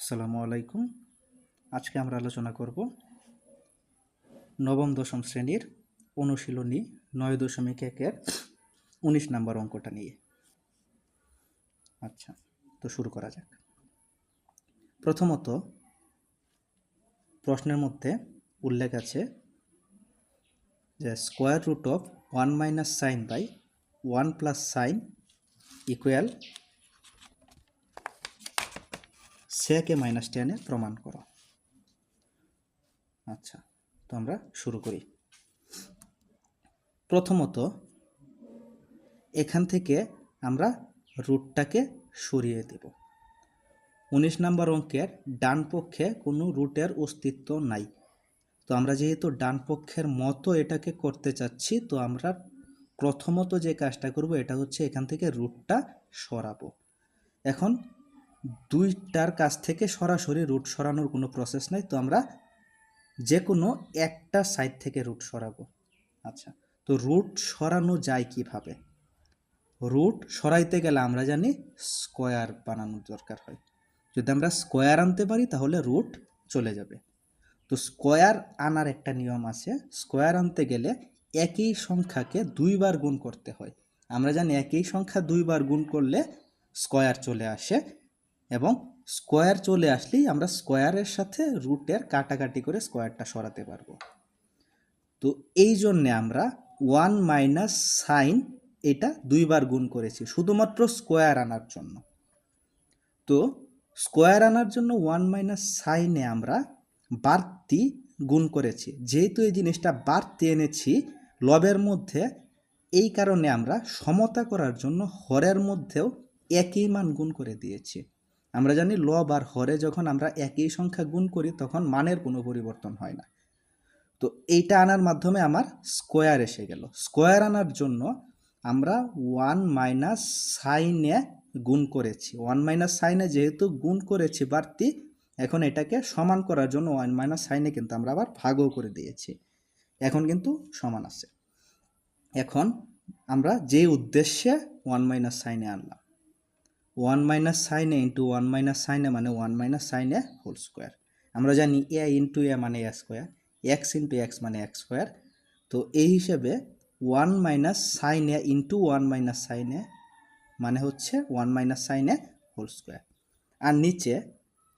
আসসালামু আলাইকুম। আজকে আমরা আলোচনা করব নবম দশম শ্রেণির অনুশীলনী নয় দশমিক একের উনিশ নাম্বার অঙ্কটা নিয়ে। আচ্ছা তো শুরু করা যাক। প্রথমত প্রশ্নের মধ্যে উল্লেখ আছে যে square root of one minus sine by one plus sine equal সেকে মাইনাস টেনে প্রমাণ করো। আচ্ছা তো আমরা শুরু করি। প্রথমত, এখান থেকে আমরা রুটটাকে সরিয়ে দেব। উনিশ নম্বর অঙ্কের ডান পক্ষে কোনো রুটের অস্তিত্ব নাই। তো আমরা যেহেতু ডান পক্ষের মতো এটাকে করতে চাচ্ছি, তো আমরা প্রথমত যে কাজটা করব, এটা হচ্ছে এখান থেকে রুটটা সরাবো। এখন দুইটার কাছ থেকে সরাসরি রুট সরানোর কোনো প্রসেস নাই, তো আমরা যে কোনো একটা সাইড থেকে রুট সরাবো। আচ্ছা তো রুট সরানো যায় কীভাবে? রুট সরাইতে গেলে আমরা জানি স্কোয়ার বানানোর দরকার হয়। যদি আমরা স্কোয়ার আনতে পারি, তাহলে রুট চলে যাবে। তো স্কোয়ার আনার একটা নিয়ম আছে স্কোয়ার আনতে গেলে একই সংখ্যাকে দুইবার গুণ করতে হয়। আমরা জানি একই সংখ্যা দুইবার গুণ করলে স্কোয়ার চলে আসে এবং স্কোয়ার চলে আসলেই আমরা স্কোয়ারের সাথে রুটের কাটাকাটি করে স্কোয়ারটা সরাতে পারব। তো এই জন্যে আমরা ওয়ান মাইনাস সাইন এটা দুইবার গুণ করেছি, শুধুমাত্র স্কোয়ার আনার জন্য। তো স্কোয়ার আনার জন্য ওয়ান মাইনাস সাইনে আমরা বাড়তি গুণ করেছি। যেহেতু এই জিনিসটা বাড়তি এনেছি, লবের মধ্যে এই কারণে আমরা সমতা করার জন্য হরের মধ্যেও একই মান গুণ করে দিয়েছি। আমরা জানি লব আর হরে যখন আমরা একই সংখ্যা গুণ করি, তখন মানের কোনো পরিবর্তন হয় না। তো এইটা আনার মাধ্যমে আমার স্কোয়ার এসে গেল। স্কোয়ার আনার জন্য আমরা ওয়ান মাইনাস সাইনে গুণ করেছি। ওয়ান মাইনাস সাইনে যেহেতু গুণ করেছি বাড়তি, এখন এটাকে সমান করার জন্য ওয়ান মাইনাস সাইনে কিন্তু আমরা আবার ভাগও করে দিয়েছি। এখন কিন্তু সমান আছে। এখন আমরা যে উদ্দেশ্যে ওয়ান মাইনাস সাইনে আনলাম ওয়ান মাইনাস সাইনে ইন্টু ওয়ান মাইনাস সাইনে মানে ওয়ান মাইনাস সাইনে হোল স্কোয়ার আমরা জানি এ ইন্টু এ মানে A square X into X মানে এক্স স্কোয়ার তো এই হিসেবে ওয়ান মাইনাস সাইন সাইনে ইন্টু ওয়ান মাইনাস সাইনে মানে হচ্ছে ওয়ান মাইনাস সাইনে হোল স্কোয়ার আর নিচে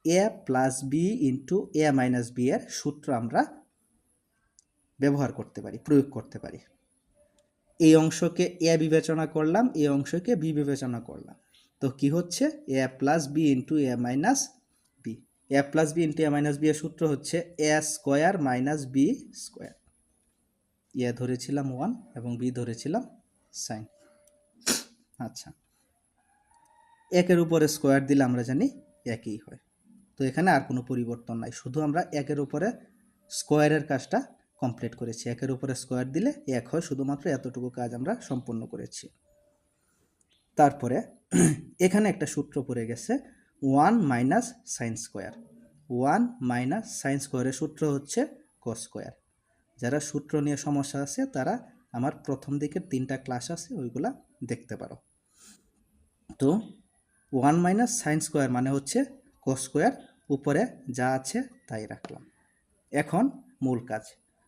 A plus B into A minus B এর সূত্র আমরা ব্যবহার করতে পারি, প্রয়োগ করতে পারি। এই অংশকে এ বিবেচনা করলাম, এই অংশকে বি বিবেচনা করলাম। তো কি হচ্ছে? A plus B into A minus B A plus B into A minus B এর সূত্র হচ্ছে A square minus B square A ধরেছিলাম ওয়ান এবং বি ধরেছিলাম সাইন আচ্ছা। একের উপরে স্কোয়ার দিলে আমরা জানি একই হয়। তো এখানে আর কোনো পরিবর্তন নাই। শুধু আমরা একের উপরে স্কোয়ারের কাজটা কমপ্লিট করেছি। একের উপরে স্কোয়ার দিলে এক হয়। শুধুমাত্র এতটুকু কাজ আমরা সম্পূর্ণ করেছি। তারপরে এখানে একটা সূত্র পড়ে গেছে one minus sine square one minus sine স্কোয়ারের সূত্র হচ্ছে কস স্কোয়ার যারা সূত্র নিয়ে সমস্যা আছে, তারা আমার প্রথম দিকের তিনটা ক্লাস আছে, ওইগুলা দেখতে পারো। তো ওয়ান মাইনাস সাইন স্কোয়ার মানে হচ্ছে কস স্কোয়ার উপরে যা আছে তাই রাখলাম। এখন মূল কাজ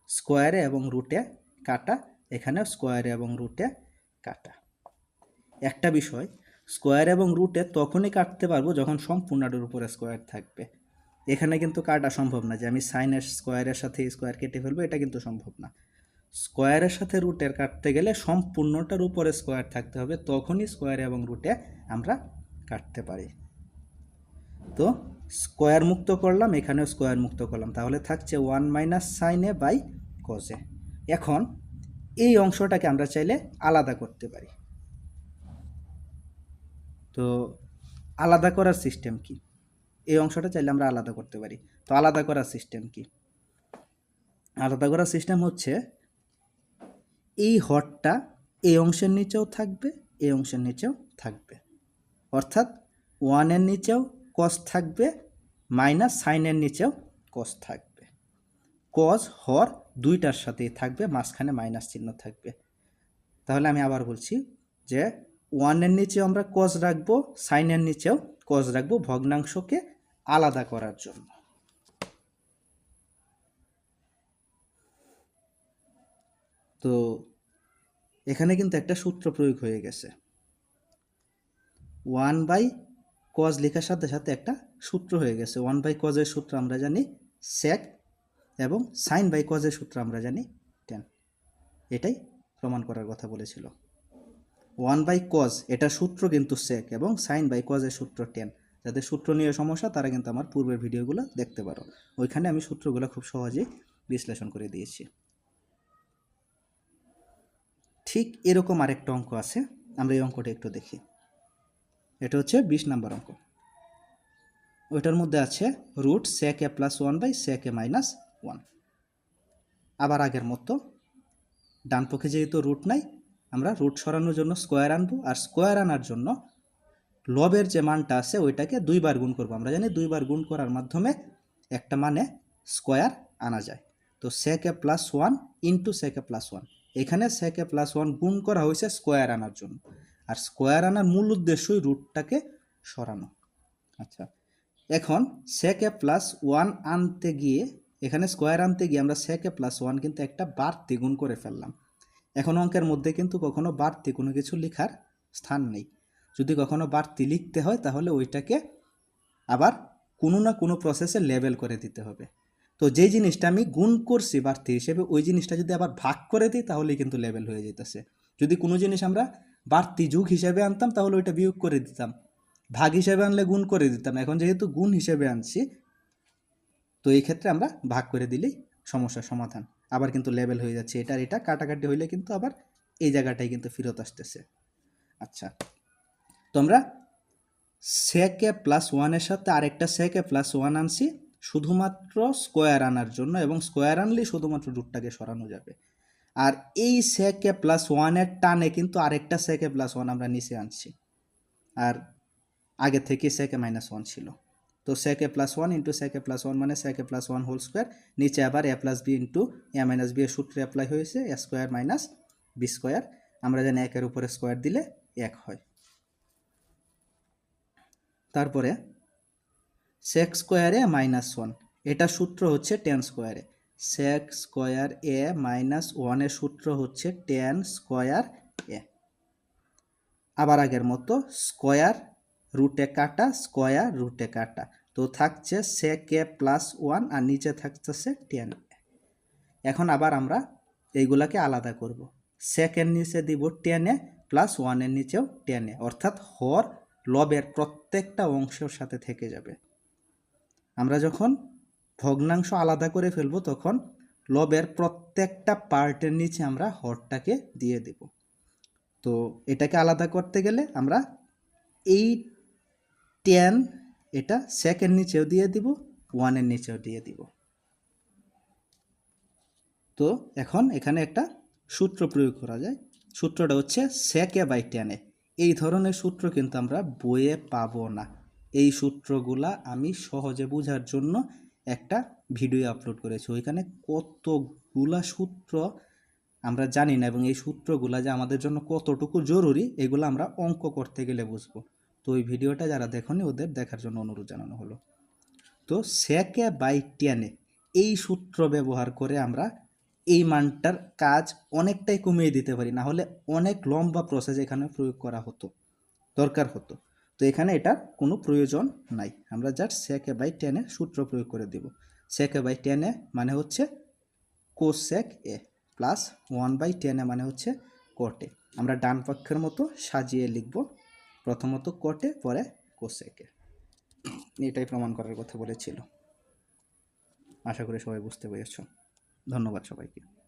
স্কোয়ারে এবং রুটে কাটা, এখানেও স্কোয়ারে এবং রুটে কাটা। একটা বিষয় স্কোয়ার এবং রুটে তখনই কাটতে পারব যখন সম্পূর্ণটার উপরে স্কোয়ার থাকবে। এখানে কিন্তু কাটা সম্ভব না যে আমি সাইনের স্কোয়ারের সাথে স্কোয়ার কেটে ফেলব, এটা কিন্তু সম্ভব না। স্কোয়ারের সাথে রুটের কাটতে গেলে সম্পূর্ণটার উপরে স্কোয়ার থাকতে হবে, তখনই স্কোয়ার এবং রুটে আমরা কাটতে পারি। তো স্কোয়ার মুক্ত করলাম, এখানেও স্কোয়ার মুক্ত করলাম, তাহলে থাকছে ওয়ান মাইনাস সাইনে বাই কজে এখন এই অংশটাকে আমরা চাইলে আলাদা করতে পারি। তো আলাদা করার সিস্টেম কি? এই অংশটা চাইলে আমরা আলাদা করতে পারি। তো আলাদা করার সিস্টেম কি? আলাদা করার সিস্টেম হচ্ছে এই হরটা এই অংশের নিচেও থাকবে, এই অংশের নিচেও থাকবে। অর্থাৎ ওয়ানের নিচেও কস থাকবে মাইনাস সাইনের নিচেও কস থাকবে। কস হর দুইটার সাথেই থাকবে, মাঝখানে মাইনাস চিহ্ন থাকবে। তাহলে আমি আবার বলছি যে ওয়ানের নিচেও আমরা কজ রাখব সাইনের নিচেও কজ রাখব ভগ্নাংশকে আলাদা করার জন্য। তো এখানে কিন্তু একটা সূত্র প্রয়োগ হয়ে গেছে। ওয়ান বাই কজ লেখার সাথে সাথে একটা সূত্র হয়ে গেছে। ওয়ান বাই কজের সূত্র আমরা জানি সেক এবং সাইন বাই কজের সূত্র আমরা জানি টেন এটাই প্রমাণ করার কথা বলেছিল। ওয়ান বাই কজ, এটা সূত্র কিন্তু সেক এবং সাইন বাই কজের সূত্র টেন যাদের সূত্র নিয়ে সমস্যা, তারা কিন্তু আমার পূর্বের ভিডিওগুলো দেখতে পারো। ওইখানে আমি সূত্রগুলো খুব সহজেই বিশ্লেষণ করে দিয়েছি। ঠিক এরকম আরেকটা অঙ্ক আছে, আমরা এই অঙ্কটা একটু দেখি। এটা হচ্ছে বিশ নাম্বার অঙ্ক। ওইটার মধ্যে আছে root sec A plus one by sec A minus one আবার আগের মতো, ডান পক্ষে যেহেতু রুট নাই আমরা রুট সরানোর জন্য স্কোয়ার আনব আর স্কোয়ার আনার জন্য লবের যে মানটা আছে ওইটাকে দুইবার গুণ করব। আমরা জানি দুইবার গুণ করার মাধ্যমে একটা মানে স্কোয়ার আনা যায়। তো sec plus one into sec plus one এখানে সেক প্লাস ওয়ান গুণ করা হয়েছে স্কোয়ার আনার জন্য। আর স্কোয়ার আনার মূল উদ্দেশ্যই রুটটাকে সরানো। আচ্ছা এখন সেক প্লাস ওয়ান আনতে গিয়ে, এখানে স্কোয়ার আনতে গিয়ে আমরা সেক প্লাস ওয়ান কিন্তু একটা বাড়তি গুণ করে ফেললাম। এখন অঙ্কের মধ্যে কিন্তু কখনো বাড়তি কোনো কিছু লেখার স্থান নেই। যদি কখনো বাড়তি লিখতে হয়, তাহলে ওইটাকে আবার কোনো না কোনো প্রসেসে লেবেল করে দিতে হবে। তো যেই জিনিসটা আমি গুণ করছি বাড়তি হিসেবে, ওই জিনিসটা যদি আবার ভাগ করে দিই, তাহলেই কিন্তু লেবেল হয়ে যেতেছে। যদি কোনো জিনিস আমরা বাড়তি যুগ হিসেবে আনতাম, তাহলে ওইটা বিয়োগ করে দিতাম। ভাগ হিসেবে আনলে গুণ করে দিতাম। এখন যেহেতু গুণ হিসেবে আনছি, তো এই ক্ষেত্রে আমরা ভাগ করে দিলেই সমস্যার সমাধান। আবার কিন্তু লেভেল হয়ে যাচ্ছে। এটা আর এটা, কাটাকাটি হইলে কিন্তু আবার এই জায়গাটাই কিন্তু ফেরত আসতেছে। আচ্ছা তো আমরা সেকে প্লাস ওয়ানের সাথে আরেকটা সেকে প্লাস ওয়ান আনছি, শুধুমাত্র স্কোয়ার আনার জন্য এবং স্কোয়ার আনলেই শুধুমাত্র রুটটাকে সরানো যাবে। আর এই সেকে প্লাস ওয়ানের টানে কিন্তু আরেকটা সেকে প্লাস ওয়ান আমরা নিচে আনছি। আর আগে থেকে সেকে মাইনাস ওয়ান ছিল। তো sec plus one into sec plus one মানে sec plus one whole square নিচে আবার A plus B into A minus B এর সূত্রে অ্যাপ্লাই হয়েছে A square minus B square আমরা জানি একের উপরে স্কোয়ার দিলে এক হয়। তারপরে সেক স্কোয়ারে মাইনাস ওয়ান এটা সূত্র হচ্ছে টেন স্কোয়ারে সেক স্কোয়ার এ মাইনাস ওয়ানের সূত্র হচ্ছে টেন স্কোয়ার এ আবার আগের মতো স্কোয়ার রুটে কাটা স্কোয়ার রুটে কাটা। তো থাকছে সেক এ প্লাস ওয়ান আর নিচে থাকতেছে টেন এখন আবার আমরা এইগুলাকে আলাদা করব। সেকের নিচে দিব টেনে প্লাস ওয়ানের নিচেও টেনে অর্থাৎ হর লবের প্রত্যেকটা অংশের সাথে থেকে যাবে। আমরা যখন ভগ্নাংশ আলাদা করে ফেলব তখন লবের প্রত্যেকটা পার্টের নিচে আমরা হরটাকে দিয়ে দেব। তো এটাকে আলাদা করতে গেলে আমরা এই টেন এটা সেকের নিচেও দিয়ে দিব ওয়ানের নিচেও দিয়ে দিব। তো এখন এখানে একটা সূত্র প্রয়োগ করা যায়। সূত্রটা হচ্ছে সেকে বাই টেনে। এই ধরনের সূত্র কিন্তু আমরা বইয়ে পাবো না। এই সূত্রগুলা আমি সহজে বোঝার জন্য একটা ভিডিও আপলোড করেছি। ওইখানে কতগুলা সূত্র আমরা জানি না এবং এই সূত্রগুলা যে আমাদের জন্য কতটুকু জরুরি, এগুলো আমরা অঙ্ক করতে গেলে বুঝব। ওই ভিডিওটা যারা দেখনি, ওদের দেখার জন্য অনুরোধ জানানো হলো। তো সেকে বাই টেনে এই সূত্র ব্যবহার করে আমরা এই মানটার কাজ অনেকটাই কমিয়ে দিতে পারি। না হলে অনেক লম্বা প্রসেস এখানে প্রয়োগ করা হতো, দরকার হতো। তো এখানে এটার কোনো প্রয়োজন নাই। আমরা জাস্ট সেকে বাই টেনে সূত্র প্রয়োগ করে দেব। সেকে বাই টেনে মানে হচ্ছে কো cosec A plus one by টেনে মানে হচ্ছে কোটে আমরা ডান পক্ষের মতো সাজিয়ে লিখব প্রথমত কটে পরে কোসেকে। এটাই প্রমাণ করার কথা বলেছিল। আশা করি সবাই বুঝতে পেরেছ। ধন্যবাদ সবাইকে।